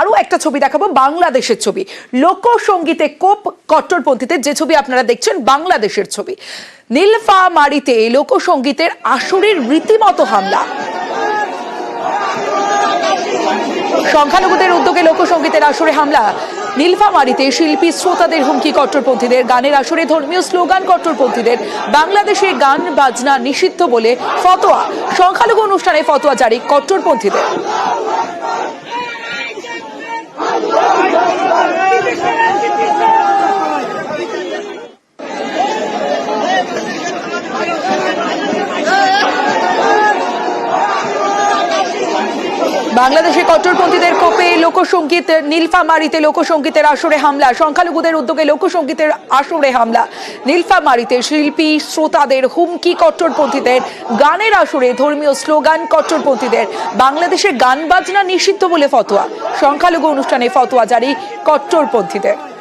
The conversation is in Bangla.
আরও একটা ছবি দেখাবো, বাংলাদেশের ছবি। লোকসঙ্গীতে কোপ কট্টরপন্থীদের যে ছবি আপনারা দেখছেন, বাংলাদেশের ছবি। নীলফামারিতে লোকসঙ্গীতের আসরের রীতিমতো হামলা। সংখ্যালঘুদের উদ্যোগে লোকসঙ্গীতের আসরে হামলা। নীলফামারিতে শিল্পী শ্রোতাদের হুমকি কট্টরপন্থীদের গানের আসরে। ধর্মীয় স্লোগান, কট্টরপন্থীদের বাংলাদেশে গান বাজনা নিষিদ্ধ বলে ফতোয়া। সংখ্যালঘু অনুষ্ঠানে ফতোয়া জারি কট্টরপন্থীদের। বাংলাদেশে কট্টরপন্থীদের কোপে লোকসঙ্গীত নীলফামারিতে লোকসঙ্গীতের আসরে হামলা, সংখ্যালঘুদের উদ্যোগে লোকসঙ্গীতের আসরে হামলা। নীলফামারিতে শিল্পী শ্রোতাদের হুমকি কট্টরপন্থীদের, গানের আসরে ধর্মীয় স্লোগান কট্টরপন্থীদের। বাংলাদেশে গান বাজনা নিষিদ্ধ বলে ফতোয়া। সংখ্যালঘু অনুষ্ঠানে ফতোয়া জারি কট্টরপন্থীদের।